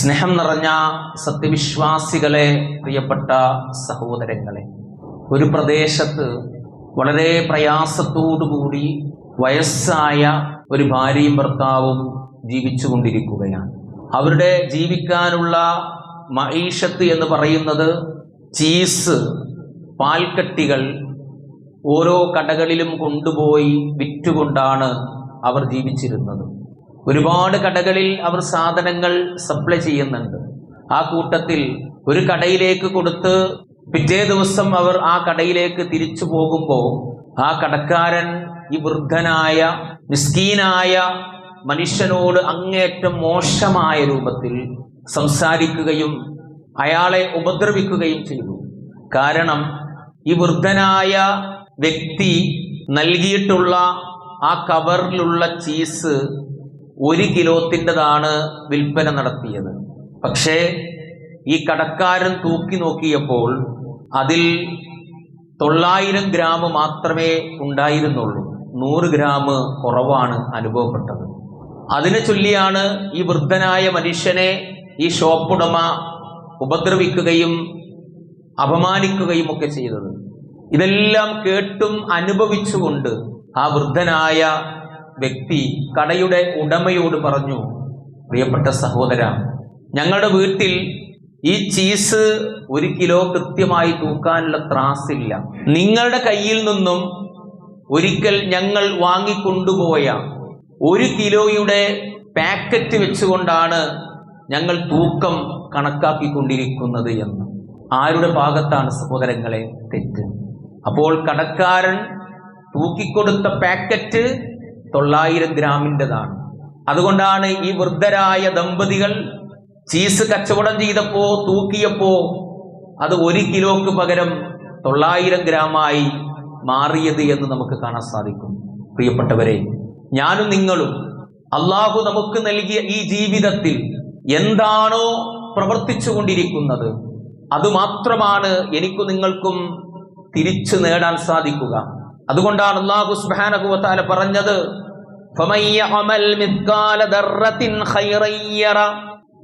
സ്നേഹം നിറഞ്ഞ സത്യവിശ്വാസികളെ പ്രിയപ്പെട്ട സഹോദരങ്ങളെ ഒരു പ്രദേശത്ത് വളരെ പ്രയാസത്തോടുകൂടി വയസ്സായ ഒരു ഭാര്യയും ഭർത്താവും ജീവിച്ചുകൊണ്ടിരിക്കുകയാണ്. അവരുടെ ജീവിക്കാനുള്ള മൈഷത്ത് എന്ന് പറയുന്നത് ചീസ് പാൽക്കട്ടികൾ ഓരോ കടകളിലും കൊണ്ടുപോയി വിറ്റുകൊണ്ടാണ് അവർ ജീവിച്ചിരുന്നത്. ഒരുപാട് കടകളിൽ അവർ സാധനങ്ങൾ സപ്ലൈ ചെയ്യുന്നുണ്ട്. ആ കൂട്ടത്തിൽ ഒരു കടയിലേക്ക് കൊടുത്ത് പിറ്റേ ദിവസം അവർ ആ കടയിലേക്ക് തിരിച്ചു പോകുമ്പോൾ ആ കടക്കാരൻ ഈ വൃദ്ധനായ മിസ്കീനായ മനുഷ്യനോട് അങ്ങേറ്റം മോശമായ രൂപത്തിൽ സംസാരിക്കുകയും അയാളെ ഉപദ്രവിക്കുകയും ചെയ്തു. കാരണം ഈ വൃദ്ധനായ വ്യക്തി നൽകിയിട്ടുള്ള ആ കവറിലുള്ള ചീസ് ഒരു കിലോത്തിന്റെതാണ് വിൽപ്പന നടത്തിയത്. പക്ഷേ ഈ കടക്കാരൻ തൂക്കി നോക്കിയപ്പോൾ അതിൽ തൊള്ളായിരം ഗ്രാം മാത്രമേ ഉണ്ടായിരുന്നുള്ളൂ. നൂറ് ഗ്രാം കുറവാണ് അനുഭവപ്പെട്ടത്. അതിനെ ചൊല്ലിയാണ് ഈ വൃദ്ധനായ മനുഷ്യനെ ഈ ഷോപ്പുടമ ഉപദ്രവിക്കുകയും അപമാനിക്കുകയും ഒക്കെ ചെയ്തത്. ഇതെല്ലാം കേട്ടും അനുഭവിച്ചുകൊണ്ട് ആ വൃദ്ധനായ വ്യക്തി കടയുടെ ഉടമയോട് പറഞ്ഞു പ്രിയപ്പെട്ട സഹോദര ഞങ്ങളുടെ വീട്ടിൽ ഈ ചീസ് ഒരു കിലോ കൃത്യമായി തൂക്കാനുള്ള ത്രാസില്ല. നിങ്ങളുടെ കയ്യിൽ നിന്നും ഒരിക്കൽ ഞങ്ങൾ വാങ്ങിക്കൊണ്ടുപോയ ഒരു കിലോയുടെ പാക്കറ്റ് വെച്ചുകൊണ്ടാണ് ഞങ്ങൾ തൂക്കം കണക്കാക്കിക്കൊണ്ടിരിക്കുന്നത് എന്ന്. ആരുടെ ഭാഗത്താണ് സഹോദരങ്ങളെ തെറ്റ്? അപ്പോൾ കടക്കാരൻ തൂക്കിക്കൊടുത്ത പാക്കറ്റ് തൊള്ളായിരം ഗ്രാമിന്റെതാണ്. അതുകൊണ്ടാണ് ഈ വൃദ്ധരായ ദമ്പതികൾ ചീസ് കച്ചവടം ചെയ്തപ്പോ തൂക്കിയപ്പോ അത് ഒരു കിലോക്ക് പകരം തൊള്ളായിരം ഗ്രാമായി മാറിയത് എന്ന് നമുക്ക് കാണാൻ സാധിക്കും. പ്രിയപ്പെട്ടവരെ ഞാനും നിങ്ങളും അള്ളാഹു നമുക്ക് നൽകിയ ഈ ജീവിതത്തിൽ എന്താണോ പ്രവർത്തിച്ചു കൊണ്ടിരിക്കുന്നത് അതുമാത്രമാണ് എനിക്കും നിങ്ങൾക്കും തിരിച്ചു നേടാൻ സാധിക്കുക. അതുകൊണ്ടാണ് അള്ളാഹു സുബാനകുവത്താല പറഞ്ഞത്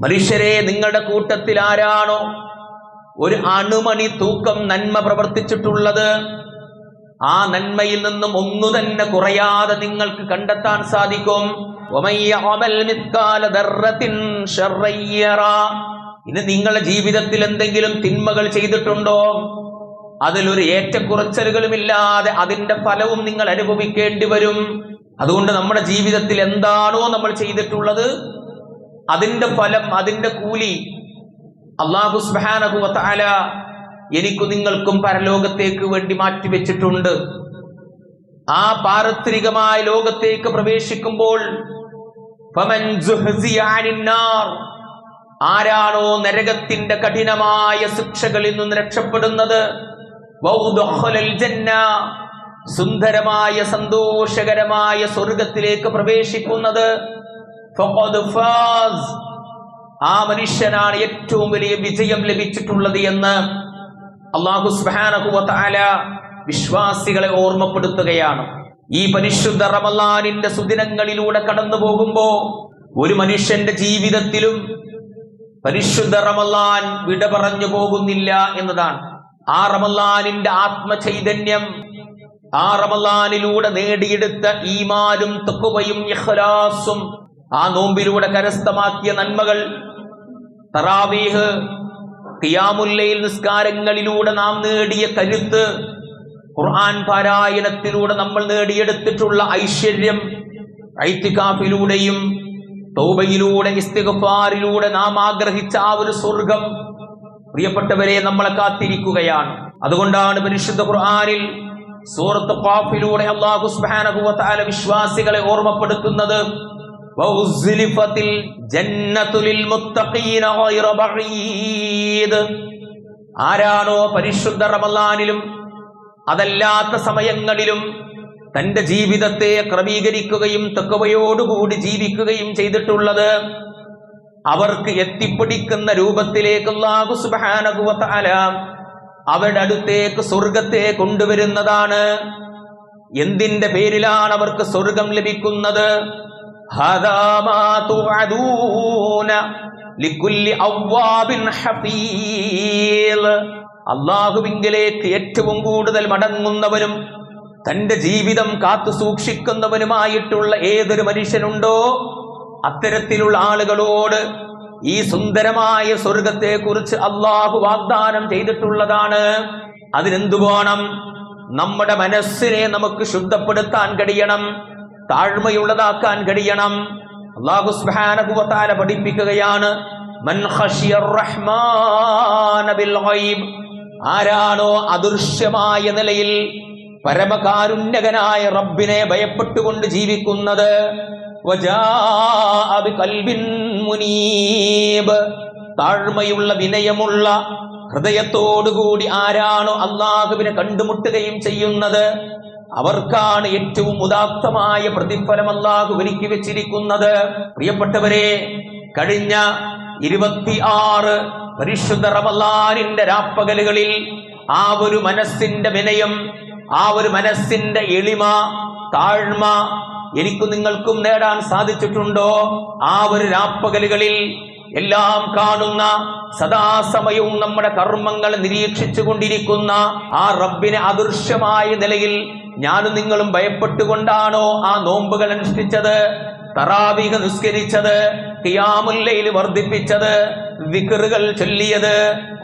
മനുഷ്യരെ നിങ്ങളുടെ കൂട്ടത്തിൽ ആരാണോ ഒരു അണുമണി തൂക്കം നന്മ പ്രവർത്തിച്ചിട്ടുള്ളത് ആ നന്മയിൽ നിന്നും ഒന്നു തന്നെ കുറയാതെ നിങ്ങൾക്ക് കണ്ടെത്താൻ സാധിക്കും. ഇനി നിങ്ങളുടെ ജീവിതത്തിൽ എന്തെങ്കിലും തിന്മകൾ ചെയ്തിട്ടുണ്ടോ? അതിലൊരു ഏറ്റക്കുറച്ചലുകളുമില്ലാതെ അതിന്റെ ഫലവും നിങ്ങൾ അനുഭവിക്കേണ്ടി വരും. അതുകൊണ്ട് നമ്മുടെ ജീവിതത്തിൽ എന്താണോ നമ്മൾ ചെയ്തിട്ടുള്ളത് അതിന്റെ ഫലം അതിന്റെ കൂലി അള്ളാഹു സ്മഹാനുഭവത്താല എനിക്കു നിങ്ങൾക്കും പരലോകത്തേക്ക് വേണ്ടി മാറ്റിവെച്ചിട്ടുണ്ട്. ആ പാരത്രികമായ ലോകത്തേക്ക് പ്രവേശിക്കുമ്പോൾ ആരാണോ നരകത്തിന്റെ കഠിനമായ ശിക്ഷകളിൽ നിന്ന് രക്ഷപ്പെടുന്നത്? സുന്ദരമായ സന്തോഷകരമായ സ്വർഗത്തിലേക്ക് പ്രവേശിക്കുന്നത് ആ മനുഷ്യനാണ് ഏറ്റവും വലിയ വിജയം ലഭിച്ചിട്ടുള്ളത് എന്ന് അള്ളാഹു വിശ്വാസികളെ ഓർമ്മപ്പെടുത്തുകയാണ്. ഈ പരിശുദ്ധ റമലാനിന്റെ സുദിനങ്ങളിലൂടെ കടന്നു പോകുമ്പോ ഒരു മനുഷ്യന്റെ ജീവിതത്തിലും പരിശുദ്ധ റമലാൻ വിട പറഞ്ഞു പോകുന്നില്ല എന്നതാണ്. ആ റമലാനിന്റെ ആത്മചൈതന്യം ആ റമലാനിലൂടെ നേടിയെടുത്ത ഈമാനും തെക്കുവയും ഇഖ്ലാസും ആ നോമ്പിലൂടെ കരസ്ഥമാക്കിയ നന്മകൾ തറാവീഹ് കിയാമുല്ലയിൽ നിസ്കാരങ്ങളിലൂടെ നാം നേടിയ കരുത്ത് ഖുർആൻ പാരായണത്തിലൂടെ നമ്മൾ നേടിയെടുത്തിട്ടുള്ള ഐശ്വര്യം ഐത്തികാഫിലൂടെയും തൗബയിലൂടെ ഇസ്തിഗഫാറിലൂടെ നാം ആഗ്രഹിച്ച ആ ഒരു സ്വർഗം പ്രിയപ്പെട്ടവരെ നമ്മളെ കാത്തിരിക്കുകയാണ്. അതുകൊണ്ടാണ് പരിശുദ്ധ ഖുർആനിൽ സൂറത്ത് പാഫിലൂടെ വ തആല വിശ്വാസികളെ ഓർമ്മപ്പെടുത്തുന്നത് ആരാണോ പരിശുദ്ധ റമളാനിലും അതല്ലാത്ത സമയങ്ങളിലും തന്റെ ജീവിതത്തെ ക്രമീകരിക്കുകയും തെക്കവയോടുകൂടി ജീവിക്കുകയും ചെയ്തിട്ടുള്ളത് അവർക്ക് എത്തിപ്പിടിക്കുന്ന രൂപത്തിലേക്ക് വ അവരുടെ അടുത്തേക്ക് സ്വർഗത്തെ കൊണ്ടുവരുന്നതാണ്. എന്തിന്റെ പേരിലാണ് അവർക്ക് സ്വർഗം ലഭിക്കുന്നത്? അള്ളാഹുവിംഗലേക്ക് ഏറ്റവും കൂടുതൽ മടങ്ങുന്നവനും തന്റെ ജീവിതം കാത്തു സൂക്ഷിക്കുന്നവനുമായിട്ടുള്ള ഏതൊരു മനുഷ്യനുണ്ടോ? അത്തരത്തിലുള്ള ആളുകളോട് ഈ സുന്ദരമായ സ്വർഗത്തെ കുറിച്ച് അള്ളാഹു വാഗ്ദാനം ചെയ്തിട്ടുള്ളതാണ്. അതിനെന്തു വേണം നമ്മുടെ മനസ്സിനെ നമുക്ക് ശുദ്ധപ്പെടുത്താൻ കഴിയണം താഴ്മയുള്ളതാക്കാൻ കഴിയണം. അള്ളാഹു സുബ്ഹാനഹുവതആല പഠിപ്പിക്കുകയാണ് ആരാണോ അദൃശ്യമായ നിലയിൽ പരമകാരുണ്യകനായ റബ്ബിനെ ഭയപ്പെട്ടുകൊണ്ട് ജീവിക്കുന്നത്. മുനീബ്. താഴ്മയുള്ള വിനയമുള്ള ഹൃദയത്തോടുകൂടി ആരാണോ അള്ളാഹുവിനെ കണ്ടുമുട്ടുകയും ചെയ്യുന്നത്? അവർക്കാണ് ഏറ്റവും ഉദാത്തമായ പ്രതിഫലം അള്ളാഹു ഒരുക്കി വെച്ചിരിക്കുന്നത്. പ്രിയപ്പെട്ടവരെ കഴിഞ്ഞ ഇരുപത്തി ആറ് പരിശുദ്ധ റമലാനിന്റെ രാപ്പകലുകളിൽ ആ ഒരു മനസ്സിന്റെ വിനയം ആ ഒരു മനസ്സിന്റെ എളിമ താഴ്മ എനിക്കും നിങ്ങൾക്കും നേടാൻ സാധിച്ചിട്ടുണ്ടോ? ആ ഒരു രാപ്പകലുകളിൽ എല്ലാം കാണുന്ന സദാസമയവും നമ്മുടെ കർമ്മങ്ങൾ നിരീക്ഷിച്ചു കൊണ്ടിരിക്കുന്ന ആ റബ്ബിനെ അദൃശ്യമായ നിലയിൽ ഞാനും നിങ്ങളും ഭയപ്പെട്ടുകൊണ്ടാണോ ആ നോമ്പുകൾ അനുഷ്ഠിച്ചത് തറാവിക നിസ്കരിച്ചത് കിയാമുല്ലയിൽ വർദ്ധിപ്പിച്ചത് വിക്റുകൾ ചൊല്ലിയത്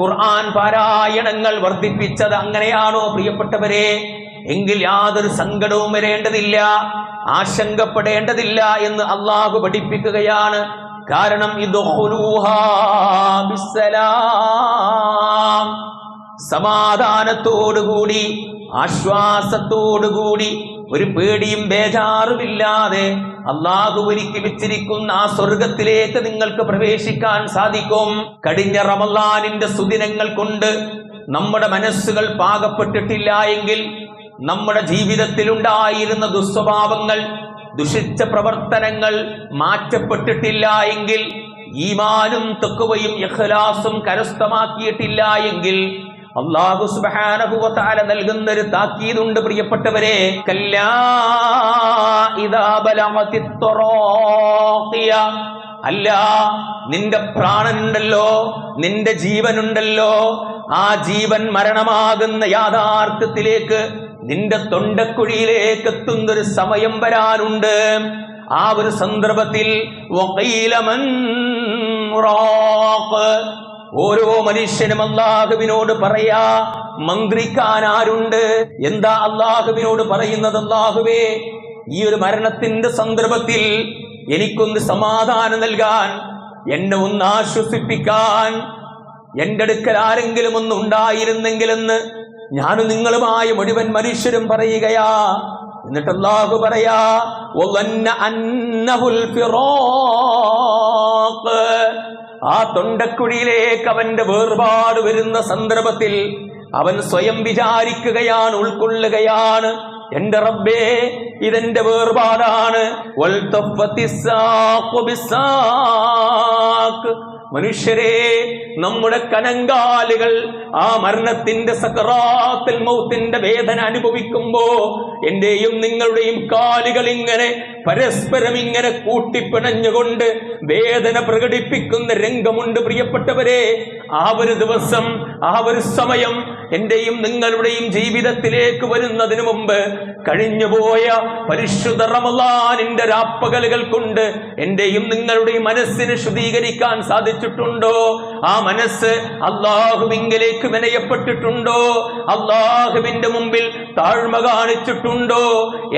ഖുർആൻ പാരായണങ്ങൾ വർദ്ധിപ്പിച്ചത് അങ്ങനെയാണോ പ്രിയപ്പെട്ടവരെ? എങ്കിൽ യാതൊരു സങ്കടവും വരേണ്ടതില്ല ആശങ്കപ്പെടേണ്ടതില്ല എന്ന് അള്ളാഹു പഠിപ്പിക്കുകയാണ്. കാരണം ഇത് സമാധാനത്തോടുകൂടി ആശ്വാസത്തോടുകൂടി ഒരു പേടിയും ബേജാറുമില്ലാതെ അള്ളാഹു ഒരുക്കി വെച്ചിരിക്കുന്ന ആ സ്വർഗത്തിലേക്ക് നിങ്ങൾക്ക് പ്രവേശിക്കാൻ സാധിക്കും. കഴിഞ്ഞ റമലാനിന്റെ സുദിനങ്ങൾ കൊണ്ട് നമ്മുടെ മനസ്സുകൾ പാകപ്പെട്ടിട്ടില്ല എങ്കിൽ നമ്മുടെ ജീവിതത്തിൽ ഉണ്ടായിരുന്ന ദുസ്വഭാവങ്ങൾ ദുഷിച്ച പ്രവർത്തനങ്ങൾ മാറ്റപ്പെട്ടിട്ടില്ല എങ്കിൽ ഈമാനും തെക്കുവയും യഹ്ലാസും കരസ്ഥമാക്കിയിട്ടില്ല എങ്കിൽ അള്ളാഹു തആല നൽകുന്ന ഒരു താക്കീതുണ്ട് പ്രിയപ്പെട്ടവരെ. അല്ല നിന്റെ പ്രാണനുണ്ടല്ലോ നിന്റെ ജീവനുണ്ടല്ലോ ആ ജീവൻ മരണമാകുന്ന യാഥാർത്ഥ്യത്തിലേക്ക് നിന്റെ തൊണ്ടക്കുഴിയിലേക്ക് എത്തുന്നൊരു സമയം വരാനുണ്ട്. ആ ഒരു സന്ദർഭത്തിൽ ഓരോ മനുഷ്യനും അള്ളാഹുവിനോട് പറയാ മന്ത്രിക്കാൻ ആരുണ്ട്? എന്താ അള്ളാഹുവിനോട് പറയുന്നത് അള്ളാഹുവേ ഈ ഒരു മരണത്തിന്റെ സന്ദർഭത്തിൽ എനിക്കൊന്ന് സമാധാനം നൽകാൻ എന്നെ ഒന്ന് ആശ്വസിപ്പിക്കാൻ എന്റെ അടുക്കൽ ആരെങ്കിലും ഒന്ന് ഉണ്ടായിരുന്നെങ്കിലെന്ന് ഞാനും നിങ്ങളുമായ മുഴുവൻ മനുഷ്യരും പറയുകയാ. എന്നിട്ട് അല്ലാഹു പറയാ ആ തൊണ്ടക്കുഴിയിലേക്ക് അവന്റെ വേർപാട് വരുന്ന സന്ദർഭത്തിൽ അവൻ സ്വയം വിചാരിക്കുകയാണ് ഉൾക്കൊള്ളുകയാണ്. എന്റെ റബ്ബേ ഇതെന്റെ വേർപാടാണ്. മനുഷ്യരെ നമ്മുടെ കനങ്കാലുകൾ ആ മരണത്തിന്റെ സക്കറാത്തിൽ മൗത്തിന്റെ വേദന അനുഭവിക്കുമ്പോ എന്റെയും നിങ്ങളുടെയും കാലുകൾ ഇങ്ങനെ പരസ്പരം ഇങ്ങനെ കൂട്ടിപ്പിണഞ്ഞുകൊണ്ട് വേദന പ്രകടിപ്പിക്കുന്ന രംഗമുണ്ട് പ്രിയപ്പെട്ടവരെ. ആ ഒരു ദിവസം ആ ഒരു സമയം എന്റെയും നിങ്ങളുടെയും ജീവിതത്തിലേക്ക് വരുന്നതിന് മുമ്പ് കഴിഞ്ഞുപോയ പരിശുദ്ധ റമലാനിന്റെ രാപ്പകലുകൾ കൊണ്ട് എന്റെയും നിങ്ങളുടെയും മനസ്സിനെ ശുദ്ധീകരിക്കാൻ സാധിച്ചിട്ടുണ്ടോ? ആ മനസ്സ് അള്ളാഹുവിങ്കിലേക്ക് മെനയപ്പെട്ടിട്ടുണ്ടോ? അള്ളാഹുവിന്റെ മുമ്പിൽ താഴ്മ കാണിച്ചിട്ടുണ്ടോ?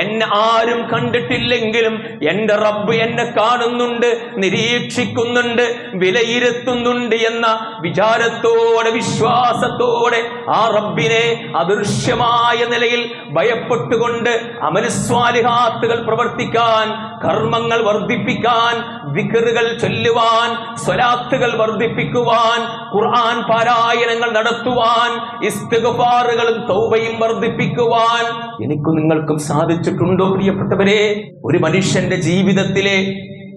എന്നെ ആരും കണ്ടിട്ടില്ലെങ്കിലും എന്റെ റബ്ബ് എന്നെ കാണുന്നുണ്ട്. നിരീക്ഷിക്കുന്നുണ്ട് വിലയിരുത്തുന്നുണ്ട് എന്ന വിചാരത്തോടെ വിശ്വാസത്തോടെ ആ റബ്ബിനെ അദൃശ്യമായ നിലയിൽ ഭയപ്പെട്ടുകൊണ്ട് അമലസ്വാലിഹാത്തുകൾ പ്രവർത്തിക്കാൻ കർമ്മങ്ങൾ വർദ്ധിപ്പിക്കാൻ വിക്രുകൾ ചൊല്ലുവാൻ സ്വലാത്തുകൾ വർദ്ധിപ്പിക്കുവാൻ ഖുർആൻ പാരായണങ്ങൾ നടത്തുവാൻ ഇസ്തിഗ്ഫാറുകളും തൗബയും വർദ്ധിപ്പിക്കുവാൻ എനിക്കും നിങ്ങൾക്കും സാധിച്ചിട്ടുണ്ടോ പ്രിയപ്പെട്ടവരെ? ഒരു മനുഷ്യന്റെ ജീവിതത്തിലെ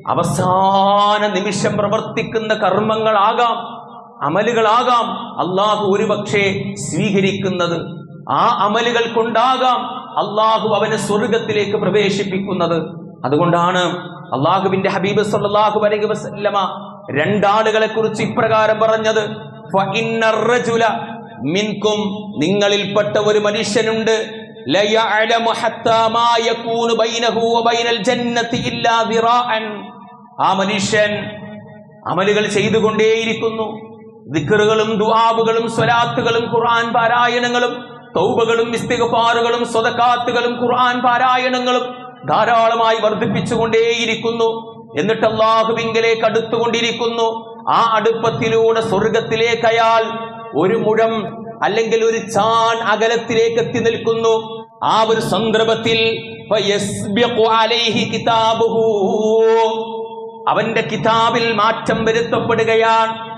അവസാന നിമിഷം പ്രവർത്തിക്കുന്ന കർമ്മങ്ങളാകാം അമലുകളാകാം. അള്ളാഹു ഒരുപക്ഷെ സ്വീകരിക്കുന്നത് ആ അമലുകൾ കൊണ്ടാകാം. അള്ളാഹു അവനെ സ്വർഗത്തിലേക്ക് പ്രവേശിപ്പിക്കുന്നത്. അതുകൊണ്ടാണ് അള്ളാഹുവിന്റെ ഹബീബ് സല്ലാഹു അലൈഹി വസല്ലമ രണ്ടാളുകളെ കുറിച്ച് ഇപ്രകാരം പറഞ്ഞത്. മിൻകും നിങ്ങളിൽപ്പെട്ട ഒരു മനുഷ്യനുണ്ട്. ആ മനുഷ്യൻ അമലുകൾ ചെയ്തുകൊണ്ടേയിരിക്കുന്നു. ദിക്കറുകളും ദുആബുകളും സ്വലാത്തുകളും ഖുർആൻ പാരായണങ്ങളും തൗബകളും വിസ്തികപ്പാറുകളും സ്വതക്കാത്തുകളും ഖുർആൻ പാരായണങ്ങളും ധാരാളമായി വർദ്ധിപ്പിച്ചുകൊണ്ടേയിരിക്കുന്നു. എന്നിട്ട് അള്ളാഹുവിങ്കലേക്ക് അടുത്തുകൊണ്ടിരിക്കുന്നു. ആ അടുപ്പത്തിലൂടെ സ്വർഗത്തിലേക്കയാൽ ഒരു മുഴം അല്ലെങ്കിൽ ഒരു ചാൺ അകലത്തിലേക്ക് എത്തി നിൽക്കുന്നു. ആ ഒരു സന്ദർഭത്തിൽ. അവന്റെ കിതാബിൽ മാറ്റം വരുത്തപ്പെടുകയാണ്.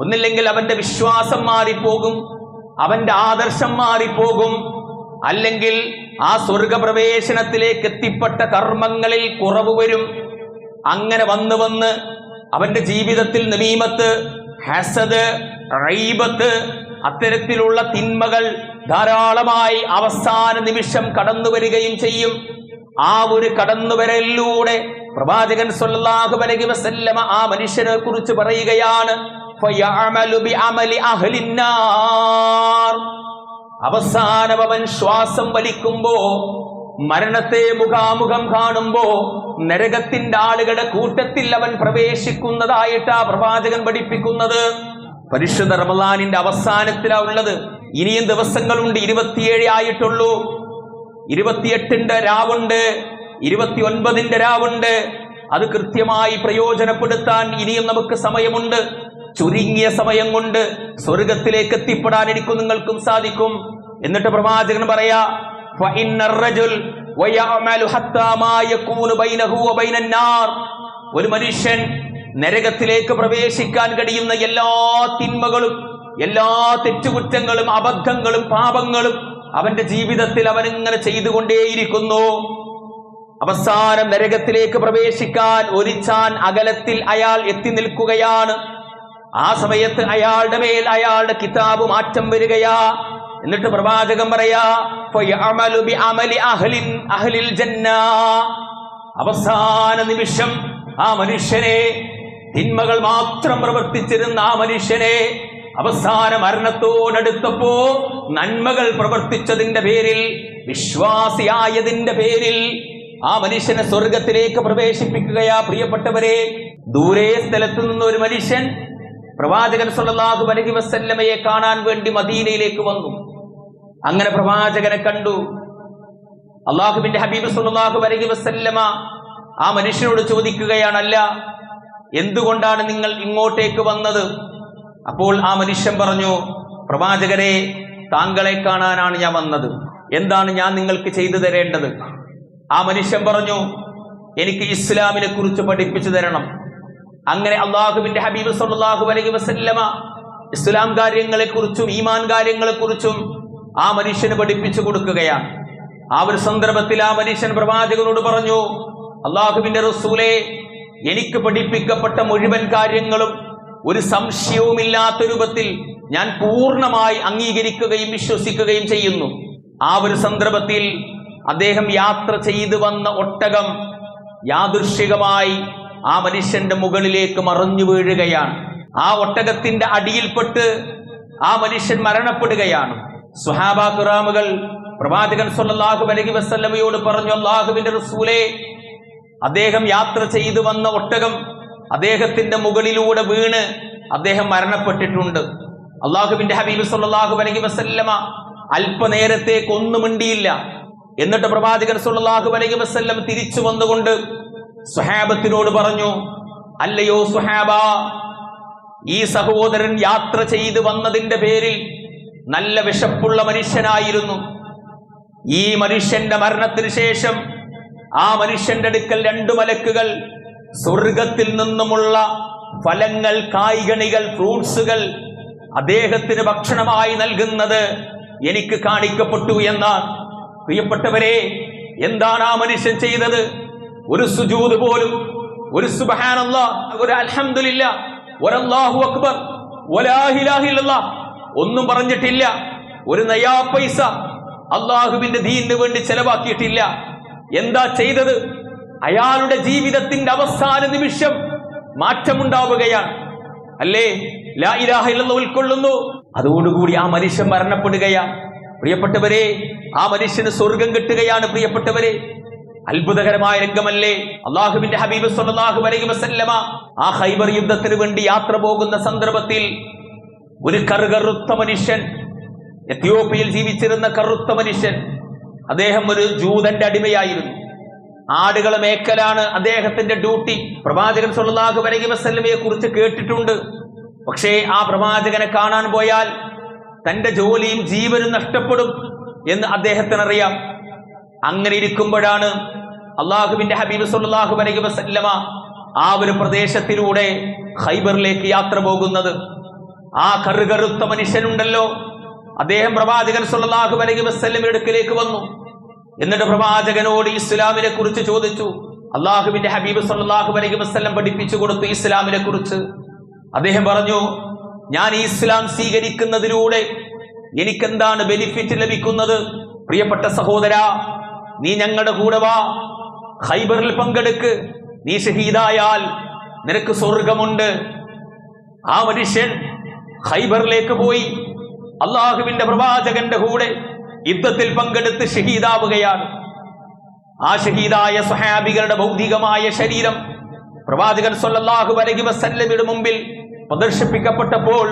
ഒന്നില്ലെങ്കിൽ അവന്റെ വിശ്വാസം മാറിപ്പോകും അവന്റെ ആദർശം മാറിപ്പോകും. അല്ലെങ്കിൽ ആ സ്വർഗപ്രവേശനത്തിലേക്ക് എത്തിപ്പെട്ട കർമ്മങ്ങളിൽ കുറവ് വരും. അങ്ങനെ വന്ന് വന്ന് അവന്റെ ജീവിതത്തിൽ നമീമത്ത് ഹസദ് റൈബത്ത് അത്തരത്തിലുള്ള തിന്മകൾ ധാരാളമായി അവസാന നിമിഷം കടന്നു വരികയും ചെയ്യും. ആ ഒരു കടന്നുവരലിലൂടെ പ്രവാചകൻ സൊല്ലാഹു അലൈഹി വസല്ലമ ആ മനുഷ്യനെ കുറിച്ച് പറയുകയാണ് അവസാനം അവൻ ശ്വാസം വലിക്കുമ്പോ മരണത്തെ മുഖാമുഖം കാണുമ്പോ നരകത്തിന്റെ ആളുകളുടെ കൂട്ടത്തിൽ അവൻ പ്രവേശിക്കുന്നതായിട്ടാ പ്രവാചകൻ പഠിപ്പിക്കുന്നത്. പരിശുദ്ധ റമദാനിന്റെ അവസാനത്തിലാ ഉള്ളത്. ഇനിയും ദിവസങ്ങളുണ്ട് ഇരുപത്തിയേഴ് ആയിട്ടുള്ളൂ. ഇരുപത്തിയെട്ടിന്റെ രാവുണ്ട് ഇരുപത്തി ഒൻപതിന്റെ രാവുണ്ട്. അത് കൃത്യമായി പ്രയോജനപ്പെടുത്താൻ ഇനിയും നമുക്ക് സമയമുണ്ട്. ചുരുങ്ങിയ സമയം കൊണ്ട് സ്വർഗത്തിലേക്ക് എത്തിപ്പെടാൻ എനിക്കും നിങ്ങൾക്കും സാധിക്കും. എന്നിട്ട് പ്രവാചകൻ പറയാ ഒരു മനുഷ്യൻ നരകത്തിലേക്ക് പ്രവേശിക്കാൻ കഴിയുന്ന എല്ലാ തിന്മകളും എല്ലാ തെറ്റുകുറ്റങ്ങളും അബദ്ധങ്ങളും പാപങ്ങളും അവന്റെ ജീവിതത്തിൽ അവൻ ഇങ്ങനെ ചെയ്തുകൊണ്ടേയിരിക്കുന്നു. അവസാനം നരകത്തിലേക്ക് പ്രവേശിക്കാൻ ഒരിച്ചാൻ അകലത്തിൽ അയാൾ എത്തി നിൽക്കുകയാണ്. ആ സമയത്ത് അയാളുടെ മേൽ അയാളുടെ കിതാബ് മാറ്റം വരികയാ. എന്നിട്ട് പ്രവാചകൻ പറയാ അവസാന നിമിഷം ആ മനുഷ്യനെ തിന്മകൾ മാത്രം പ്രവർത്തിച്ചിരുന്ന ആ മനുഷ്യനെ അവസാന മരണത്തോടടുത്തപ്പോ നന്മകൾ പ്രവർത്തിച്ചതിന്റെ പേരിൽ വിശ്വാസിയായതിന്റെ പേരിൽ ആ മനുഷ്യനെ സ്വർഗത്തിലേക്ക് പ്രവേശിപ്പിക്കുകയാ പ്രിയപ്പെട്ടവരെ. ദൂരെ സ്ഥലത്ത് നിന്ന് ഒരു മനുഷ്യൻ പ്രവാചകൻ സുല്ലാഹു അലൈഹി വസല്ലമയെ കാണാൻ വേണ്ടി മദീനയിലേക്ക് വന്നു. അങ്ങനെ പ്രവാചകനെ കണ്ടു. അള്ളാഹുബിന്റെ ഹബീബ് സുല്ലാഹു അലൈഹി വസല്ലമ ആ മനുഷ്യനോട് ചോദിക്കുകയാണല്ല എന്തുകൊണ്ടാണ് നിങ്ങൾ ഇങ്ങോട്ടേക്ക് വന്നത്? അപ്പോൾ ആ മനുഷ്യൻ പറഞ്ഞു പ്രവാചകരെ താങ്കളെ കാണാനാണ് ഞാൻ വന്നത്. എന്താണ് ഞാൻ നിങ്ങൾക്ക് ചെയ്തു തരേണ്ടത്? ആ മനുഷ്യൻ പറഞ്ഞു എനിക്ക് ഇസ്ലാമിനെ കുറിച്ച് പഠിപ്പിച്ചു തരണം. അങ്ങനെ അള്ളാഹുവിന്റെ ഹബീബ് സല്ലല്ലാഹു അലൈഹി വസല്ലമ ഇസ്ലാം കാര്യങ്ങളെക്കുറിച്ചും ഈമാൻ കാര്യങ്ങളെക്കുറിച്ചും ആ മനുഷ്യന് പഠിപ്പിച്ചു കൊടുക്കുകയാണ്. ആ ഒരു സന്ദർഭത്തിൽ ആ മനുഷ്യൻ പ്രവാചകനോട് പറഞ്ഞു അള്ളാഹുവിന്റെ റസൂലെ എനിക്ക് പഠിപ്പിക്കപ്പെട്ട മുഴുവൻ കാര്യങ്ങളും ഒരു സംശയവുമില്ലാത്ത രൂപത്തിൽ ഞാൻ പൂർണമായി അംഗീകരിക്കുകയും വിശ്വസിക്കുകയും ചെയ്യുന്നു. ആ ഒരു സന്ദർഭത്തിൽ അദ്ദേഹം യാത്ര ചെയ്തു വന്ന ഒട്ടകം യാദൃശികമായി ആ മനുഷ്യന്റെ മുകളിലേക്ക് മറഞ്ഞു വീഴുകയാണ്. ആ ഒട്ടകത്തിന്റെ അടിയിൽപ്പെട്ട് ആ മനുഷ്യൻ മരണപ്പെടുകയാണ്. സുഹാബാഖുറാമുകൾ പ്രവാചകൻ സൊല്ലാഹു അലഹി വസല്ലമയോട് പറഞ്ഞു അള്ളാഹുവിന്റെ റസൂലെ അദ്ദേഹം യാത്ര ചെയ്തു വന്ന ഒട്ടകം അദ്ദേഹത്തിന്റെ മുകളിലൂടെ വീണ് അദ്ദേഹം മരണപ്പെട്ടിട്ടുണ്ട്. അള്ളാഹുബിന്റെ ഹബീബ് സല്ലല്ലാഹു അലൈഹി വസല്ലമ അല്പനേരത്തേക്ക് ഒന്നും മിണ്ടിയില്ല. എന്നിട്ട് പ്രവാചകൻ സുല്ലാഹു അലൈഹി വസ്ല്ലം തിരിച്ചു വന്നുകൊണ്ട് സുഹാബത്തിനോട് പറഞ്ഞു അല്ലയോ സുഹാബ ഈ സഹോദരൻ യാത്ര ചെയ്ത് വന്നതിന്റെ പേരിൽ നല്ല വിശപ്പുള്ള മനുഷ്യനായിരുന്നു. ഈ മനുഷ്യന്റെ മരണത്തിന് ശേഷം ആ മനുഷ്യന്റെ അടുക്കൽ രണ്ടു മലക്കുകൾ സ്വർഗത്തിൽ നിന്നുമുള്ള ഫലങ്ങൾ കായ്കണികൾ ഫ്രൂട്ട്സുകൾ അദ്ദേഹത്തിന് ഭക്ഷണമായി നൽകുന്നത് എനിക്ക് കാണിക്കപ്പെട്ടു എന്നാണ്. പ്രിയപ്പെട്ടവരെ എന്താണ് ആ മനുഷ്യൻ ചെയ്തത്? ഒരു സുജൂത് പോലും ഒരു സുബഹാനല്ല ഒരു അക്ബർ ഒന്നും പറഞ്ഞിട്ടില്ല. ഒരു നയാ പൈസ അള്ളാഹുവിന്റെ ദീനിന് വേണ്ടി ചെലവാക്കിയിട്ടില്ല. എന്താ ചെയ്തത്? അയാളുടെ ജീവിതത്തിന്റെ അവസാന നിമിഷം മാറ്റമുണ്ടാവുകയാണ്. അല്ലേ? ലാ ഇലാഹ ഉൾക്കൊള്ളുന്നു. അതോടുകൂടി ആ മനുഷ്യൻ മരണപ്പെടുകയാണ് പ്രിയപ്പെട്ടവരെ ആ മനുഷ്യന് സ്വർഗം കിട്ടുകയാണ് പ്രിയപ്പെട്ടവരെ. അത്ഭുതകരമായ രംഗമല്ലേ? അള്ളാഹുവിന്റെ ഹബീബ് സല്ലല്ലാഹു അലൈഹി വസല്ലമ ആ ഹൈബർ യുദ്ധത്തിന് വേണ്ടി യാത്ര പോകുന്ന സന്ദർഭത്തിൽ ഒരു കറുകറുത്ത മനുഷ്യൻ എത്യോപ്യയിൽ ജീവിച്ചിരുന്ന കറുത്ത മനുഷ്യൻ അദ്ദേഹം ഒരു ജൂതന്റെ അടിമയായിരുന്നു. ആടുകളെ മേക്കലാണ് അദ്ദേഹത്തിന്റെ ഡ്യൂട്ടി. പ്രവാചകൻ സൊല്ലാഹു അലൈഹി വസല്ലമയെ കുറിച്ച് കേട്ടിട്ടുണ്ട്. പക്ഷേ ആ പ്രവാചകനെ കാണാൻ പോയാൽ തന്റെ ജോലിയും ജീവനും നഷ്ടപ്പെടും എന്ന് അദ്ദേഹത്തിനറിയാം. അങ്ങനെ ഇരിക്കുമ്പോഴാണ് അള്ളാഹുവിന്റെ ഹബീബ് സല്ലല്ലാഹു അലൈഹി വസല്ലമ ആ ഒരു പ്രദേശത്തിലൂടെ ഹൈബറിലേക്ക് യാത്ര പോകുന്നത്. ആ കറുകറുത്ത മനുഷ്യനുണ്ടല്ലോ. അദ്ദേഹം പ്രവാചകൻ സല്ലല്ലാഹു അലൈഹി വസല്ലമയുടെ അടുക്കിലേക്ക് വന്നു. എന്നിട്ട് പ്രവാചകനോട് ഇസ്ലാമിനെ കുറിച്ച് ചോദിച്ചു. അള്ളാഹുവിന്റെ ഹബീബ് സല്ലല്ലാഹു അലൈഹി വസ്ലം പഠിപ്പിച്ചു കൊടുത്തു ഇസ്ലാമിനെ കുറിച്ച്. അദ്ദേഹം പറഞ്ഞു ഞാൻ ഇസ്ലാം സ്വീകരിക്കുന്നതിലൂടെ എനിക്കെന്താണ് ബെനിഫിറ്റ് ലഭിക്കുന്നത്? പ്രിയപ്പെട്ട സഹോദര നീ ഞങ്ങളുടെ കൂടെ വാ. ഹൈബറിൽ പങ്കെടുക്ക്. നീ ഷഹീദായാൽ നിനക്ക് സ്വർഗമുണ്ട്. ആ മനുഷ്യൻ ഹൈബറിലേക്ക് പോയി. അള്ളാഹുവിന്റെ പ്രവാചകന്റെ കൂടെ യുദ്ധത്തിൽ പങ്കെടുത്ത് ഷഹീദാവുകയാണ്. ആ ഷഹീദായ സഹാബികളുടെ ഭൗതികമായ ശരീരം പ്രവാചകൻ സൊല്ലാഹു വലഹി വസല്ലമിയുടെ മുമ്പിൽ പ്രദർശിപ്പിക്കപ്പെട്ടപ്പോൾ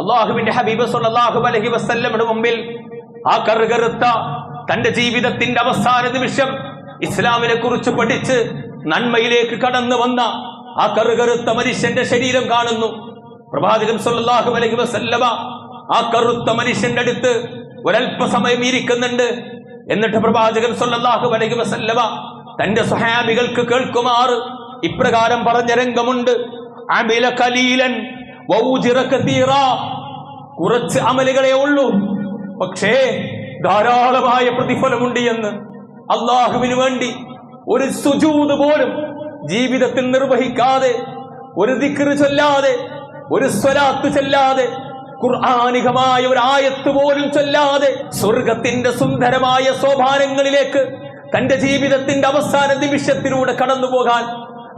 അള്ളാഹുവിന്റെ ഹബീബ് സൊല്ലാഹു വലഹി വസല്ലമിയുടെ മുമ്പിൽ ആ കറുകറുത്ത തന്റെ ജീവിതത്തിന്റെ അവസാന നിമിഷം ഇസ്ലാമിനെ കുറിച്ച് പഠിച്ച് നന്മയിലേക്ക് കടന്നു വന്ന ആ കറുകറുത്ത മനുഷ്യന്റെ ശരീരം കാണുന്നു. പ്രവാചകൻ സൊല്ലാഹു വലഹി വസല്ലമ ആ കറുത്ത മനുഷ്യന്റെ അടുത്ത് ഒരല്പസമയം ഇരിക്കുന്നുണ്ട്. എന്നിട്ട് പ്രവാചകൻ സല്ലല്ലാഹു അലൈഹി വസല്ലമ തന്റെ സഹാബികൾക്ക് കേൾക്കുമാർ ഇപ്രകാരം പറഞ്ഞ രംഗമുണ്ട്. അമില കലീലൻ. കുറച്ച് അമലുകളെ ഉള്ളൂ. പക്ഷേ ധാരാളമായ പ്രതിഫലമുണ്ട് എന്ന് അള്ളാഹുവിന് വേണ്ടി ഒരു സുജൂത് പോലും ജീവിതത്തിൽ നിർവഹിക്കാതെ ഒരു ദിക്കറ് ചൊല്ലാതെ ഒരു സ്വലാത്ത് ചൊല്ലാതെ ഖുർആാനികമായ ഒരു ആയത്ത് പോലും ചൊല്ലാതെ സ്വർഗത്തിന്റെ സുന്ദരമായ സോപാനങ്ങളിലേക്ക് തന്റെ ജീവിതത്തിന്റെ അവസാന നിമിഷത്തിലൂടെ കടന്നു പോകാൻ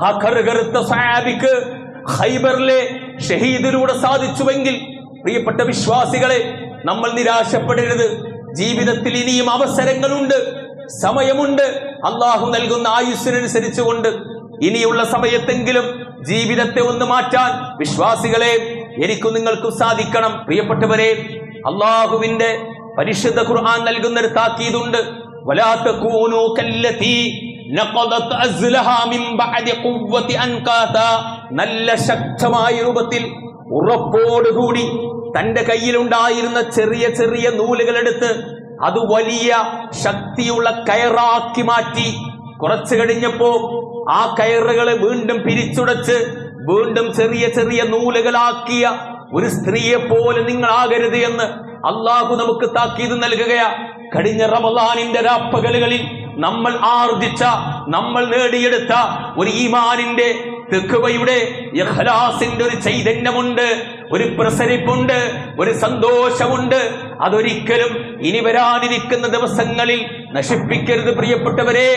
ആ കറുകറുത്ത സാബിക്ക് ഹൈബറിലെ ഷഹീദിലൂടെ സാധിച്ചുവെങ്കിൽ പ്രിയപ്പെട്ട വിശ്വാസികളെ നമ്മൾ നിരാശപ്പെടരുത്. ജീവിതത്തിൽ ഇനിയും അവസരങ്ങളുണ്ട് സമയമുണ്ട്. അള്ളാഹു നൽകുന്ന ആയുസ്സിനനുസരിച്ചുകൊണ്ട് ഇനിയുള്ള സമയത്തെങ്കിലും ജീവിതത്തെ ഒന്ന് മാറ്റാൻ വിശ്വാസികളെ എനിക്കും നിങ്ങൾക്കും സാധിക്കണം. പ്രിയപ്പെട്ടവരെ അള്ളാഹുവിന്റെ പരിശുദ്ധ ഖുർആൻ നൽകുന്ന ഒരു താക്കീതുണ്ട് നല്ല ശക്തമായ രൂപത്തിൽ ഉറപ്പോടുകൂടി തന്റെ കയ്യിലുണ്ടായിരുന്ന ചെറിയ ചെറിയ നൂലുകളെടുത്ത് അത് വലിയ ശക്തിയുള്ള കയറാക്കി മാറ്റി. കുറച്ചു കഴിഞ്ഞപ്പോ ആ കയറുകളെ വീണ്ടും പിരിച്ചുടച്ച് വീണ്ടും ചെറിയ ചെറിയ നൂലുകളാക്കിയ ഒരു സ്ത്രീയെ പോലെ നിങ്ങൾ നിങ്ങളാകരുത് എന്ന് അള്ളാഹു നമുക്ക് താക്കീത് നൽകുകയാ. കഴിഞ്ഞ റമദാനിന്റെ രാപ്പകലുകളിൽ നമ്മൾ ആർജിച്ച നമ്മൾ നേടിയെടുത്ത ഒരു ഈമാനിന്റെ തെക്കുവയുടെ യഹ്ലാസിന്റെ ഒരു ചൈതന്യമുണ്ട് ഒരു പ്രസരിപ്പുണ്ട് ഒരു സന്തോഷമുണ്ട്. അതൊരിക്കലും ഇനി വരാനിരിക്കുന്ന ദിവസങ്ങളിൽ നശിപ്പിക്കരുത് പ്രിയപ്പെട്ടവരെ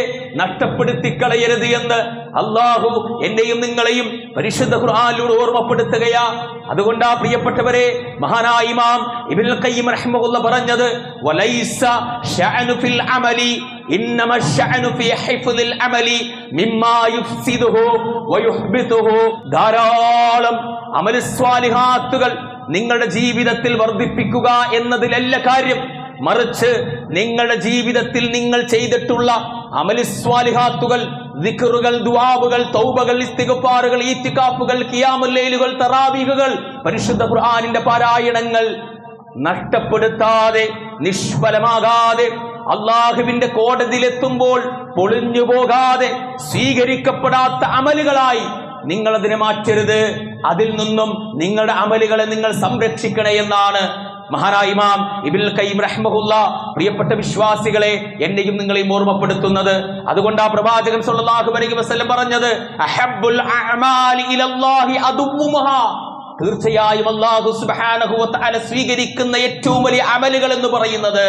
നഷ്ടപ്പെടുത്തി കളയരുത് എന്ന് അള്ളാഹു എന്നെയും നിങ്ങളെയും പരിശുദ്ധ ഖുർആാനിലൂടെ ഓർമ്മപ്പെടുത്തുകയാ. അതുകൊണ്ട് ആ പ്രിയപ്പെട്ടവരെ മഹാനായിമാം ഇമാം കയ്യിം റഹ്മുള്ള പറഞ്ഞത് വലൈസ ഷഅനു ഫിൽ ധാരാളം അമലുസ്വാലിഹാത്തുകൾ നിങ്ങളുടെ ജീവിതത്തിൽ വർദ്ധിപ്പിക്കുക എന്നതിലല്ല കാര്യം. മറിച്ച് നിങ്ങളുടെ ജീവിതത്തിൽ നിങ്ങൾ ചെയ്തിട്ടുള്ള അമലിസ്വാലിഹാത്തുകൾ ദിക്റുകൾ ദുവാബുകൾ തൗബകൾ ഇസ്തികപ്പാറുകൾ ഈത്തിക്കാപ്പുകൾ കിയാമുല്ലയിലുകൾ തറാവീഹുകൾ പരിശുദ്ധ ഖുർആാനിന്റെ പാരായണങ്ങൾ നഷ്ടപ്പെടുത്താതെ നിഷ്ഫലമാകാതെ അള്ളാഹുവിന്റെ കോടതിയിലെത്തുമ്പോൾ പൊളിഞ്ഞു പോകാതെ സ്വീകരിക്കപ്പെടാത്ത അമലുകളായി നിങ്ങൾ അതിനെ മാറ്റരുത്. അതിൽ നിന്നും നിങ്ങളുടെ അമലുകളെ നിങ്ങൾ സംരക്ഷിക്കണേ എന്നാണ് മഹാനായ ഇമാം ഇബിൽ കയ്യിം റഹ്മുല്ല പ്രിയപ്പെട്ട വിശ്വാസികളെ എന്നെയും നിങ്ങളെയും ഓർമ്മപ്പെടുത്തുന്നത്. അതുകൊണ്ട് ആ പ്രവാചകൻ സല്ലല്ലാഹു അലൈഹി വസല്ലം പറഞ്ഞത് അഹബ്ബുൽ അഅമാലി തീർച്ചയായും അല്ലാഹു സുബ്ഹാനഹു വതആല സ്വീകരിക്കുന്ന ഏറ്റവും വലിയ അമലുകൾ എന്ന് പറയുന്നത്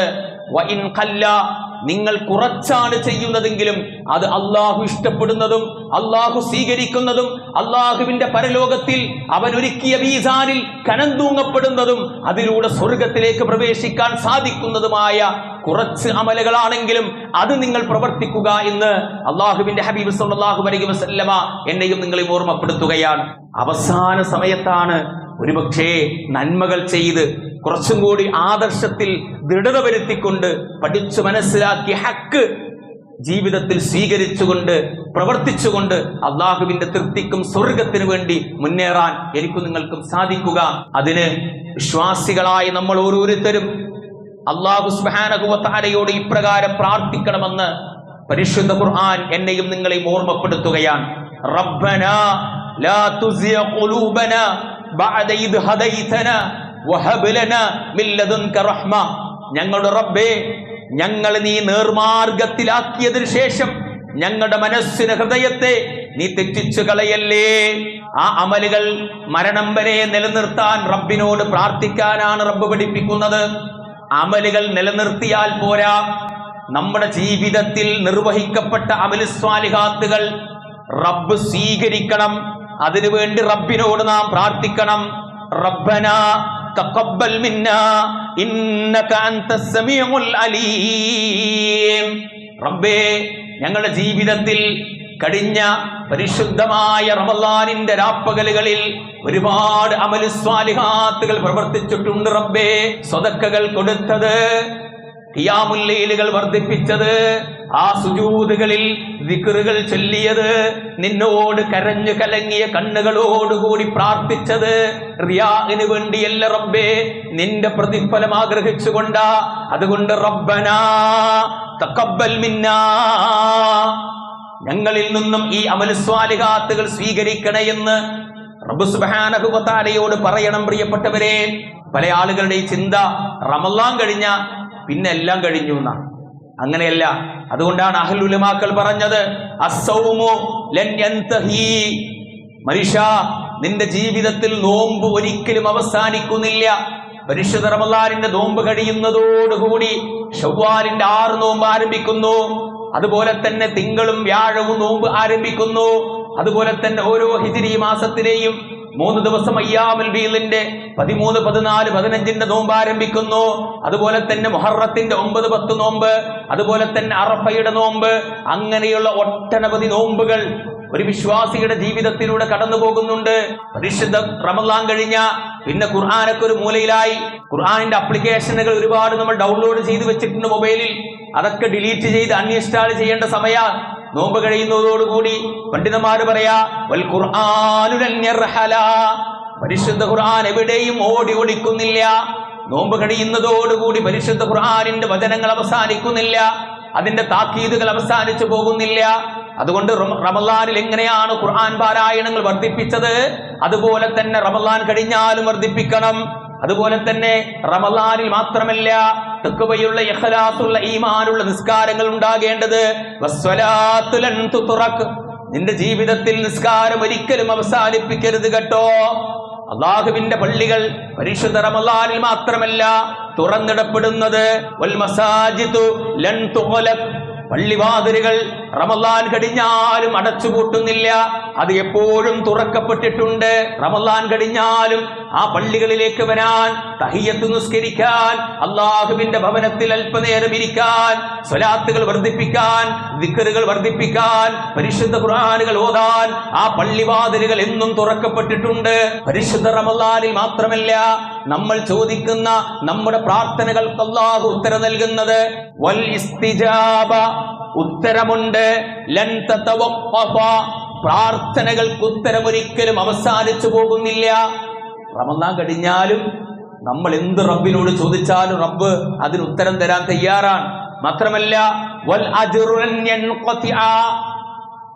നിങ്ങൾ കുറച്ചാണ് ചെയ്യുന്നതെങ്കിലും അത് അള്ളാഹു ഇഷ്ടപ്പെടുന്നതും അള്ളാഹു സ്വീകരിക്കുന്നതും അള്ളാഹുവിന്റെ പരലോകത്തിൽ അവൻ ഒരുക്കിയ മീസാനിൽ കനം തൂങ്ങപ്പെടുന്നതും അതിലൂടെ സ്വർഗത്തിലേക്ക് പ്രവേശിക്കാൻ സാധിക്കുന്നതുമായ കുറച്ച് അമലുകളാണെങ്കിലും അത് നിങ്ങൾ പ്രവർത്തിക്കുക എന്ന് അള്ളാഹുവിന്റെ ഹബീബ് സല്ലല്ലാഹു അലൈഹി വസല്ലമ എന്നെയും നിങ്ങളെ ഓർമ്മപ്പെടുത്തുകയാണ്. അവസാന സമയത്താണ് ഒരുപക്ഷേ നന്മകൾ ചെയ്ത് കുറച്ചും കൂടി ആദർശത്തിൽ ദൃഢത വരുത്തിക്കൊണ്ട് പഠിച്ചു മനസ്സിലാക്കി ഹക്ക് ജീവിതത്തിൽ സ്വീകരിച്ചുകൊണ്ട് പ്രവർത്തിച്ചുകൊണ്ട് അള്ളാഹുവിന്റെ തൃപ്തിക്കും സ്വർഗത്തിനു വേണ്ടി മുന്നേറാൻ എനിക്കും നിങ്ങൾക്കും സാധിക്കുക. അതിന് വിശ്വാസികളായി നമ്മൾ ഓരോരുത്തരും അള്ളാഹു സുബാനകുവത്താരയോട് ഇപ്രകാരം പ്രാർത്ഥിക്കണമെന്ന് പരിശുദ്ധ ഖുർആൻ എന്നെയും നിങ്ങളെയും ഓർമ്മപ്പെടുത്തുകയാണ്. റബ്ബന ലാ തുസിയ ഖുലൂബന ബഅദ ഇദ് ഹദൈതന ഞങ്ങളുടെ റബ്ബേ ഞങ്ങൾ നീ നേർമാർഗത്തിലാക്കിയതിനു ശേഷം ഞങ്ങളുടെ മനസ്സിന് ഹൃദയത്തെ നീ തെറ്റിച്ചു കളയല്ലേ? ആ അമലുകൾ മരണം വരെ നിലനിർത്താൻ റബ്ബിനോട് പ്രാർത്ഥിക്കാനാണ് റബ്ബ് പഠിപ്പിക്കുന്നത്. അമലുകൾ നിലനിർത്തിയാൽ പോരാ. നമ്മുടെ ജീവിതത്തിൽ നിർവഹിക്കപ്പെട്ട അമലുസ്വാലിഹാത്തുകൾ റബ്ബ് സ്വീകരിക്കണം. അതിനുവേണ്ടി റബ്ബിനോട് നാം പ്രാർത്ഥിക്കണം. റബ്ബന തഖബ്ബൽ മിന്നാ ഇന്നക അൻതസ് സമീഉൽ അലീം. റബ്ബേ ഞങ്ങളുടെ ജീവിതത്തിൽ കഴിഞ്ഞ പരിശുദ്ധമായ റമലാനിന്റെ രാപ്പകലുകളിൽ ഒരുപാട് അമലുസ്വാലിഹാത്തുകൾ പ്രവർത്തിച്ചിട്ടുണ്ട് റബ്ബേ. സ്വതക്കകൾ കൊടുത്തത് ഖിയാമുല്ലയിലുകൾ വർദ്ധിപ്പിച്ചത് ആ സുജൂതുകളിൽ വിക്റുകൾ ചൊല്ലിയത് നിന്നോട് കരഞ്ഞു കലങ്ങിയ കണ്ണുകളോടുകൂടി പ്രാർത്ഥിച്ചത് റിയാഹിന് വേണ്ടിയല്ല റബ്ബേ നിന്റെ പ്രതിഫലം ആഗ്രഹിച്ചുകൊണ്ടാ. അതുകൊണ്ട് റബ്ബനാ തക്കബൽ മിന്നാ. ഞങ്ങളിൽ നിന്നും ഈ അമലസ്വാലികാത്തുകൾ സ്വീകരിക്കണേ എന്ന് റബ്ബ് സുബാനഹുബത്താലയോട് പറയണം പ്രിയപ്പെട്ടവരെ. പല ആളുകളുടെ ഈ ചിന്ത റമല്ലാം കഴിഞ്ഞ പിന്നെ എല്ലാം കഴിഞ്ഞു എന്നാ. അങ്ങനെയല്ല. അതുകൊണ്ടാണ് അഹ്ലുലമാക്കൾ പറഞ്ഞത് മനുഷ്യ നിന്റെ ജീവിതത്തിൽ നോമ്പ് ഒരിക്കലും അവസാനിക്കുന്നില്ല. പരിശുദ്ധ റമലാനിന്റെ നോമ്പ് കഴിയുന്നതോടുകൂടി ഷവ്വാലിന്റെ ആറ് നോമ്പ് ആരംഭിക്കുന്നു. അതുപോലെ തന്നെ തിങ്കളും വ്യാഴവും നോമ്പ് ആരംഭിക്കുന്നു. അതുപോലെ തന്നെ ഓരോ ഹിജിരി മാസത്തിലെയും മൂന്ന് ദിവസം അയ്യാമൽ ബീലിന്റെ പതിമൂന്ന് പതിനാല് പതിനഞ്ചിന്റെ നോമ്പ് ആരംഭിക്കുന്നു. അതുപോലെ തന്നെ മുഹറത്തിന്റെ ഒമ്പത് പത്ത് നോമ്പ് അതുപോലെ തന്നെ അറഫയുടെ നോമ്പ് അങ്ങനെയുള്ള ഒട്ടനവധി നോമ്പുകൾ ഒരു വിശ്വാസിയുടെ ജീവിതത്തിലൂടെ കടന്നു പോകുന്നുണ്ട്. പരിശുദ്ധ റമലാൻ കഴിഞ്ഞ പിന്നെ ഖുർആാനൊക്കെ ഒരു മൂലയിലായി. ഖുർആാനിന്റെ അപ്ലിക്കേഷനുകൾ ഒരുപാട് നമ്മൾ ഡൗൺലോഡ് ചെയ്ത് വെച്ചിട്ടുണ്ട് മൊബൈലിൽ. അതൊക്കെ ഡിലീറ്റ് ചെയ്ത് അൺഇൻസ്റ്റാൾ ചെയ്യേണ്ട സമയ നോമ്പ് കഴിയുന്നതോടുകൂടി പണ്ഡിതന്മാര് പറയാ. പരിശുദ്ധ ഖുർആൻ എവിടെയും ഓടി ഓടിക്കുന്നില്ല. നോമ്പ് കഴിയുന്നതോടുകൂടി പരിശുദ്ധ ഖുർആാനിന്റെ വചനങ്ങൾ അവസാനിക്കുന്നില്ല. അതിന്റെ താക്കീതുകൾ അവസാനിച്ചു പോകുന്നില്ല. അതുകൊണ്ട് റമലാനിൽ എങ്ങനെയാണ് ഖുർആൻ പാരായണങ്ങൾ വർദ്ധിപ്പിച്ചത്? അതുപോലെ തന്നെ റമലാൻ കഴിഞ്ഞാലും വർദ്ധിപ്പിക്കണം. അതുപോലെ തന്നെ റമലാനിൽ മാത്രമല്ല തെക്കുവയുള്ള ഇഖ്ലാസുള്ള ഈമാനുള്ള നിസ്കാരങ്ങൾ ഉണ്ടാകേണ്ടത്. നിന്റെ ജീവിതത്തിൽ നിസ്കാരം ഒരിക്കലും അവസാനിപ്പിക്കരുത് കേട്ടോ. അള്ളാഹുവിന്റെ പള്ളികൾ പരിശുദ്ധ റമലാനിൽ മാത്രമല്ല തുറന്നിടപ്പെടുന്നത്. പള്ളിവാതിലുകൾ റമലാൻ കഴിഞ്ഞാലും അടച്ചുപൂട്ടുന്നില്ല. അത് എപ്പോഴും തുറക്കപ്പെട്ടിട്ടുണ്ട്. റമലാൻ കഴിഞ്ഞാലും ആ പള്ളികളിലേക്ക് വരാൻ തഹിയത്ത് നിസ്കരിക്കാൻ അള്ളാഹുവിന്റെ ഭവനത്തിൽ അല്പനേരം ഇരിക്കാൻ സ്വലാത്തുകൾ വർദ്ധിപ്പിക്കാൻ ദിക്കറുകൾ വർദ്ധിപ്പിക്കാൻ പരിശുദ്ധ ഖുർആാനുകൾ ഓതാൻ ആ പള്ളിവാതിലുകൾ എന്നും തുറക്കപ്പെട്ടിട്ടുണ്ട്. പരിശുദ്ധ റമലാനിൽ മാത്രമല്ല നമ്മൾ ചോദിക്കുന്ന നമ്മുടെ പ്രാർത്ഥനകൾക്ക് അള്ളാഹു ഉത്തരം നൽകുന്നത് വൽ ഇസ്തിജാബ ഉത്തരമുണ്ട്. പ്രാർത്ഥനകൾക്ക് ഉത്തരം ഒരിക്കലും അവസാനിച്ചു പോകുന്നില്ല റമദാൻ കഴിഞ്ഞാലും നമ്മൾ എന്ത് റബ്ബിനോട് ചോദിച്ചാലും റബ്ബ് അതിന് ഉത്തരം തരാൻ തയ്യാറാണ് മാത്രമല്ല വൽ.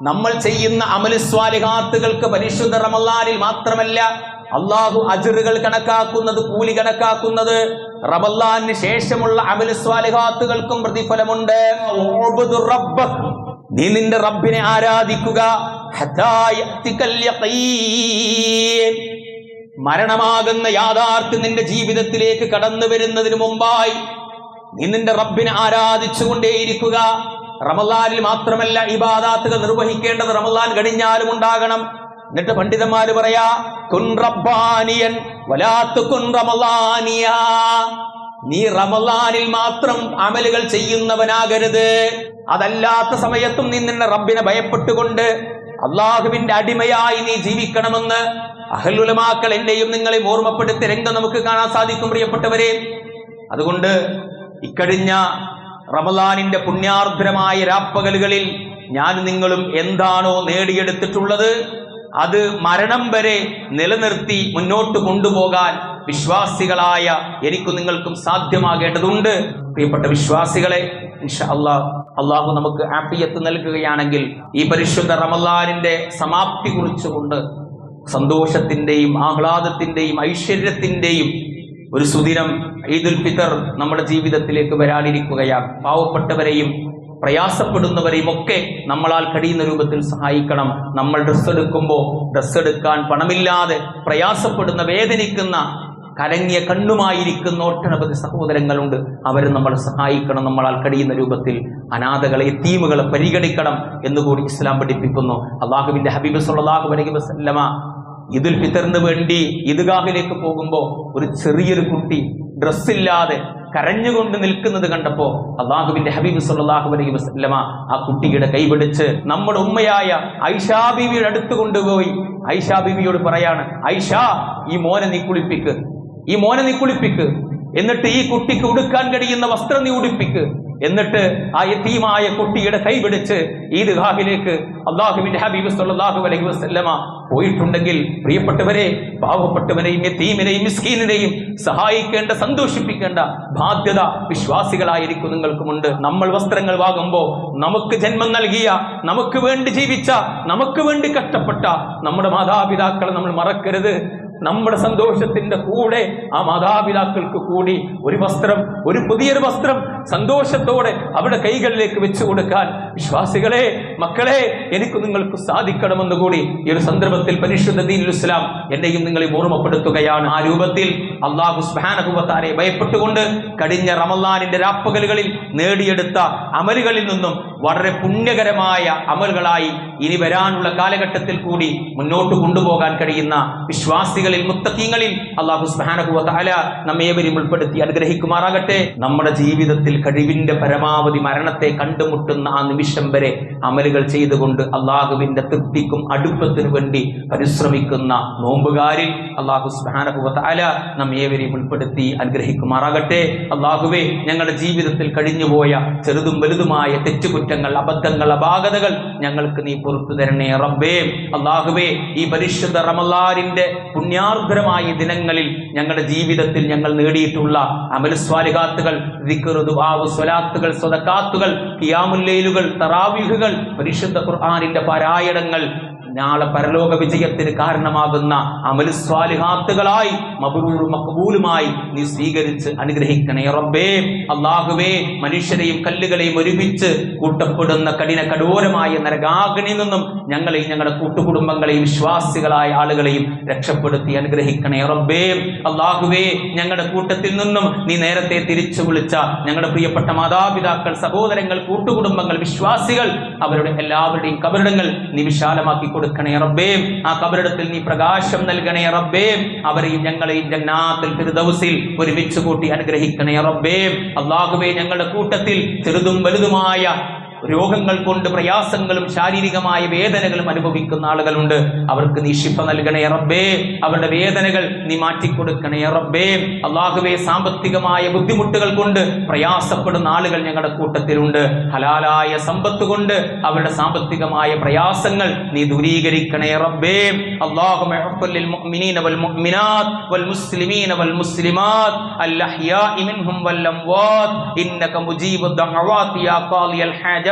നമ്മൾ ചെയ്യുന്ന അമലുസ്വാലിഹാത്തുകൾക്ക് പരിശുദ്ധ റമലാനിൽ മാത്രമല്ല അള്ളാഹു അജറുകൾ കണക്കാക്കുന്നത് കൂലി കണക്കാക്കുന്നത് റബല്ലാന് ശേഷമുള്ള അമലുസ്വാലിഹാത്തുകൾക്കും പ്രതിഫലമുണ്ട്. നീ നിന്റെ റബ്ബിനെ ആരാധിക്കുക. മരണമാകുന്ന യാഥാർത്ഥ്യം നിന്റെ ജീവിതത്തിലേക്ക് കടന്നു വരുന്നതിന് മുമ്പായി നീ നിന്റെ റബ്ബിനെ ആരാധിച്ചുകൊണ്ടേയിരിക്കുക റമലാനിൽ മാത്രമല്ല ഇബാദാത്തുകൾ നിർവഹിക്കേണ്ടത് റമലാൻ കഴിഞ്ഞാലും ഉണ്ടാകണം എന്നിട്ട് പണ്ഡിതന്മാര് പറയാ കുൻ റബ്ബാനിയൻ വലാത്തു കുൻ നീ റമലാനിൽ മാത്രം അമലുകൾ ചെയ്യുന്നവനാകരുത്. അതല്ലാത്ത സമയത്തും നീ നിന്നെ റബ്ബിനെ ഭയപ്പെട്ടുകൊണ്ട് അള്ളാഹുവിന്റെ അടിമയായി നീ ജീവിക്കണമെന്ന് അഹലുലമാക്കൾ എന്നെയും നിങ്ങളെ ഓർമ്മപ്പെടുത്തി രംഗം നമുക്ക് കാണാൻ സാധിക്കും പ്രിയപ്പെട്ടവരെ. അതുകൊണ്ട് ഇക്കഴിഞ്ഞ റമലാനിന്റെ പുണ്യാർദ്രമായ രാപ്പകലുകളിൽ ഞാൻ നിങ്ങളും എന്താണോ നേടിയെടുത്തിട്ടുള്ളത്. അത് മരണം വരെ നിലനിർത്തി മുന്നോട്ട് കൊണ്ടുപോകാൻ വിശ്വാസികളായ എനിക്കും നിങ്ങൾക്കും സാധ്യമാകേണ്ടതുണ്ട്. പ്രിയപ്പെട്ട വിശ്വാസികളെ അള്ളാഹ് അള്ളാഹു നമുക്ക് ആഫിയത്ത് നൽകുകയാണെങ്കിൽ ഈ പരിശുദ്ധ റമലാനിന്റെ സമാപ്തി കുറിച്ചുകൊണ്ട് സന്തോഷത്തിന്റെയും ആഹ്ലാദത്തിന്റെയും ഐശ്വര്യത്തിന്റെയും ഒരു സുദിനം ഈദുൽ ഫിത്തർ നമ്മുടെ ജീവിതത്തിലേക്ക് വരാനിരിക്കുകയാണ്. പാവപ്പെട്ടവരെയും പ്രയാസപ്പെടുന്നവരെയും ഒക്കെ നമ്മളാൽ കഴിയുന്ന രൂപത്തിൽ സഹായിക്കണം. നമ്മൾ ഡ്രസ്സ് എടുക്കുമ്പോൾ ഡ്രസ്സ് എടുക്കാൻ പണമില്ലാതെ പ്രയാസപ്പെടുന്ന വേദനിക്കുന്ന കരങ്ങിയ കണ്ണുമായിരിക്കുന്ന ഒട്ടനവധി സഹോദരങ്ങളുണ്ട്. അവരെ നമ്മൾ സഹായിക്കണം. നമ്മളാൽ കഴിയുന്ന രൂപത്തിൽ അനാഥകളെ തീമുകളെ പരിഗണിക്കണം എന്നുകൂടി ഇസ്ലാം പഠിപ്പിക്കുന്നു. അള്ളാഹുവിന്റെ ഹബീബ് സുല്ലാഹു അലൈഹി വസല്ലമ ഈദുൽ ഫിത്തറിന് വേണ്ടി ഈദ്ഗാഹിലേക്ക് പോകുമ്പോൾ ഒരു ചെറിയൊരു കുട്ടി ഡ്രസ്സില്ലാതെ കരഞ്ഞുകൊണ്ട് നിൽക്കുന്നത് കണ്ടപ്പോ അള്ളാഹുബിന്റെ ഹബീബ് സല്ലല്ലാഹു അലൈഹി വസല്ലമ ആ കുട്ടിയുടെ കൈപിടിച്ച് നമ്മുടെ ഉമ്മയായ ഐഷാ ബീവിയുടെ അടുത്ത് കൊണ്ടുപോയി. ഐഷാ ബീവിയോട് പറയാണ് ഐഷ ഈ മോനെ നീ കുളിപ്പിക്ക്. ഈ മോനെ നീ കുളിപ്പിക്ക്. എന്നിട്ട് ഈ കുട്ടിക്ക് ഉടുക്കാൻ കഴിയുന്ന വസ്ത്രം നീ ഉടുപ്പിക്ക്. എന്നിട്ട് ആ യത്തീമായ കുട്ടിയുടെ കൈപിടിച്ച് ഈദ്ഗാഹിലേക്ക് അള്ളാഹുവിന്റെ ഹബീബ് സല്ലാഹു അലൈഹി വസല്ലമ പോയിട്ടുണ്ടെങ്കിൽ പ്രിയപ്പെട്ടവരെ പാവപ്പെട്ടവരെയും യത്തീമിനെയും മിസ്കീനിനെയും സഹായിക്കേണ്ട സന്തോഷിപ്പിക്കേണ്ട ബാധ്യത വിശ്വാസികളായിരിക്കും നിങ്ങൾക്കുമുണ്ട്. നമ്മൾ വസ്ത്രങ്ങൾ വാങ്ങുമ്പോൾ നമുക്ക് ജന്മം നൽകിയ നമുക്ക് വേണ്ടി ജീവിച്ച നമുക്ക് വേണ്ടി കഷ്ടപ്പെട്ട നമ്മുടെ മാതാപിതാക്കളെ നമ്മൾ മറക്കരുത്. നമ്മുടെ സന്തോഷത്തിന്റെ കൂടെ ആ മാതാപിതാക്കൾക്ക് കൂടി ഒരു വസ്ത്രം ഒരു പുതിയൊരു വസ്ത്രം സന്തോഷത്തോടെ അവരുടെ കൈകളിലേക്ക് വെച്ചു കൊടുക്കാൻ. വിശ്വാസികളെ മക്കളെ എനിക്ക് നിങ്ങൾക്ക് സാധിക്കണമെന്ന് കൂടി ഈ ഒരു സന്ദർഭത്തിൽ പരിശുദ്ധ ദീൻ ഇസ്ലാം എന്നെയും നിങ്ങളെ ഓർമ്മപ്പെടുത്തുകയാണ്. ആ രൂപത്തിൽ അള്ളാഹു സ്ബാനഹുവത്താരെ ഭയപ്പെട്ടുകൊണ്ട് കഴിഞ്ഞ റമല്ലാനിന്റെ രാപ്പകലുകളിൽ നേടിയെടുത്ത അമലുകളിൽ നിന്നും വളരെ പുണ്യകരമായ അമലുകളായി ഇനി വരാനുള്ള കാലഘട്ടത്തിൽ കൂടി മുന്നോട്ട് കൊണ്ടുപോകാൻ കഴിയുന്ന വിശ്വാസികളിൽ മുത്തക്കീങ്ങളിൽ അള്ളാഹു സ്ബാനഹുവത്താല നമ്മേവരും ഉൾപ്പെടുത്തി അനുഗ്രഹിക്കുമാറാകട്ടെ. നമ്മുടെ ജീവിതത്തിൽ കഴിവിന്റെ പരമാവധി മരണത്തെ കണ്ടുമുട്ടുന്ന ആ നിമിഷം വരെ അമലുകൾ ചെയ്തുകൊണ്ട് അള്ളാഹുവിന്റെ തൃപ്തിക്കും അടുപ്പത്തിനു വേണ്ടി പരിശ്രമിക്കുന്ന നോമ്പുകാരിൽ അള്ളാഹു സ്ബാനഹുവത്താല നമ്മേവരെയും ഉൾപ്പെടുത്തി അനുഗ്രഹിക്കുമാറാകട്ടെ. അള്ളാഹുവെ ഞങ്ങളുടെ ജീവിതത്തിൽ കഴിഞ്ഞുപോയ ചെറുതും വലുതുമായ തെറ്റുകുറ്റങ്ങൾ അബദ്ധങ്ങൾ അപാകതകൾ ഞങ്ങൾക്ക് നീ പുറത്തു തരണേ റബ്ബേ. അള്ളാഹുവേ ഈ പരിശുദ്ധ റമലാറിന്റെ പുണ്യാർദ്രമായ ദിനങ്ങളിൽ ഞങ്ങളുടെ ജീവിതത്തിൽ ഞങ്ങൾ നേടിയിട്ടുള്ള അമലുസ്വാലിഹാത്തുകൾ ദിക്റുദുആവ് സ്വലാത്തുകൾ സ്വതക്കാത്തുകൾ കിയാമുല്ലയിലുകൾ തറാവിഹുകൾ പരിശുദ്ധ ഖുർആാനിന്റെ പാരായണങ്ങൾ നാളെ പരലോക വിജയത്തിന് കാരണമാകുന്ന അമലുസ്വാലിഹാത്തുകളായി മബറൂറും മക്കബൂലുമായി നീ സ്വീകരിച്ച് അനുഗ്രഹിക്കണേ റബ്ബേ. അള്ളാഹുവേ മനുഷ്യരെയും കല്ലുകളെയും ഒരുമിച്ച് കൂട്ടപ്പെടുന്ന കഠിന കഠോരമായ നരകാഗ്നിയിൽ നിന്നും ഞങ്ങളെയും ഞങ്ങളുടെ കൂട്ടുകുടുംബങ്ങളെയും വിശ്വാസികളായ ആളുകളെയും രക്ഷപ്പെടുത്തി അനുഗ്രഹിക്കണേ റബ്ബേ. അള്ളാഹുവേ ഞങ്ങളുടെ കൂട്ടത്തിൽ നിന്നും നീ നേരത്തെ തിരിച്ചു വിളിച്ച ഞങ്ങളുടെ പ്രിയപ്പെട്ട മാതാപിതാക്കൾ സഹോദരങ്ങൾ കൂട്ടുകുടുംബങ്ങൾ വിശ്വാസികൾ അവരുടെ എല്ലാവരുടെയും കബറിടങ്ങൾ നീ വിശാലമാക്കി കൊടുക്കണേ റബ്ബേ. ആ കബറിടത്തിൽ നീ പ്രകാശം നൽകണേ റബ്ബേ. അവരെയും ഞങ്ങളെയും ജന്നാത്തിൽ തിരുദൗസിൽ ഒരുമിച്ച് കൂട്ടി അനുഗ്രഹിക്കണേ റബ്ബേ. അള്ളാഹുബേ ഞങ്ങളുടെ കൂട്ടത്തിൽ ചെറുതും വലുതുമായ രോഗങ്ങൾ കൊണ്ട് പ്രയാസങ്ങളും ശാരീരികമായ വേദനകളും അനുഭവിക്കുന്ന ആളുകളുണ്ട് അവർക്ക് നീ ശിഫ നൽകണേ റബ്ബേ അവരുടെ വേദനകൾ നീ മാറ്റിക്കൊടുക്കണേ റബ്ബേ അള്ളാഹുവേ സാമ്പത്തികമായ ബുദ്ധിമുട്ടുകൾ കൊണ്ട് പ്രയാസപ്പെടുന്ന ആളുകൾ ഞങ്ങളുടെ കൂട്ടത്തിലുണ്ട് ഹലാലായ സമ്പത്ത് കൊണ്ട് അവരുടെ സാമ്പത്തികമായ പ്രയാസങ്ങൾ നീ ദൂരീകരിക്കണേ റബ്ബേ അള്ളാഹു للمؤمنين والمؤمنات والمسلمين والمسلمات الأحياء منهم والأموات إنك مجيب الدعوات يا قاضي الحاجات